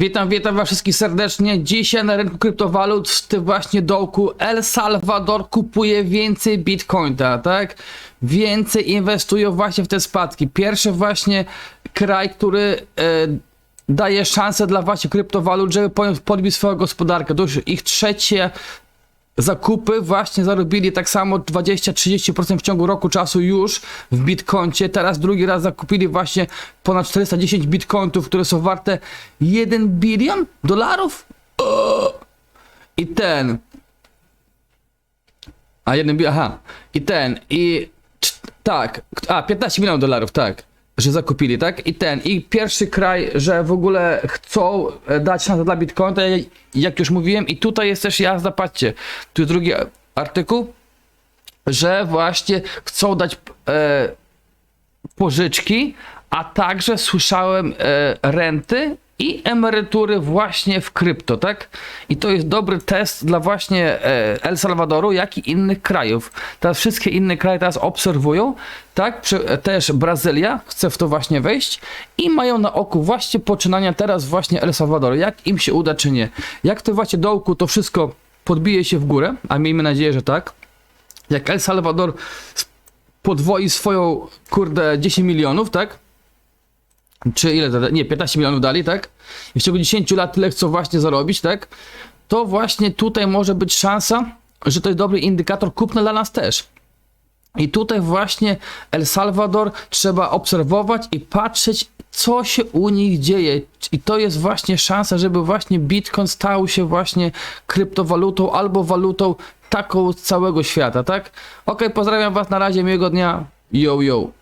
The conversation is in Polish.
Witam, witam was wszystkich serdecznie. Dzisiaj na rynku kryptowalut w tym właśnie dołku El Salvador kupuje więcej bitcoina, tak? Więcej inwestuje właśnie w te spadki. Pierwszy właśnie kraj, który e, daje szansę dla właśnie kryptowalut, żeby po- podbić swoją gospodarkę. To już ich trzecie zakupy właśnie zarobili tak samo 20-30% w ciągu roku czasu już w bitcoincie. Teraz drugi raz zakupili właśnie ponad 410 bitcointów, które są warte 1 bilion dolarów. I ten. A jeden bilion, aha. I ten. I tak. A, 15 milionów dolarów, tak. Że zakupili, tak? I ten. I pierwszy kraj, że w ogóle chcą e, dać szansę dla Bitcoina, jak już mówiłem. I tutaj jest też jazda, patrzcie. Tu jest drugi artykuł, że właśnie chcą dać e, pożyczki, a także słyszałem e, renty i emerytury właśnie w krypto, tak? I to jest dobry test dla właśnie e, El Salwadoru, jak i innych krajów. Teraz wszystkie inne kraje teraz obserwują, tak? E, też Brazylia chce w to właśnie wejść i mają na oku właśnie poczynania teraz właśnie El Salwadoru, jak im się uda czy nie. Jak to właśnie dołku to wszystko podbije się w górę, a miejmy nadzieję, że tak. Jak El Salvador podwoi swoją, kurde, 10 milionów, tak? Czy ile? Nie, 15 milionów dali, tak? I w ciągu 10 lat tyle chcą właśnie zarobić, tak? To właśnie tutaj może być szansa, że to jest dobry indykator kupna dla nas też. I tutaj właśnie El Salvador trzeba obserwować i patrzeć, co się u nich dzieje. I to jest właśnie szansa, żeby właśnie Bitcoin stał się właśnie kryptowalutą albo walutą taką z całego świata, tak? Ok, pozdrawiam Was na razie, miłego dnia. Yo, yo.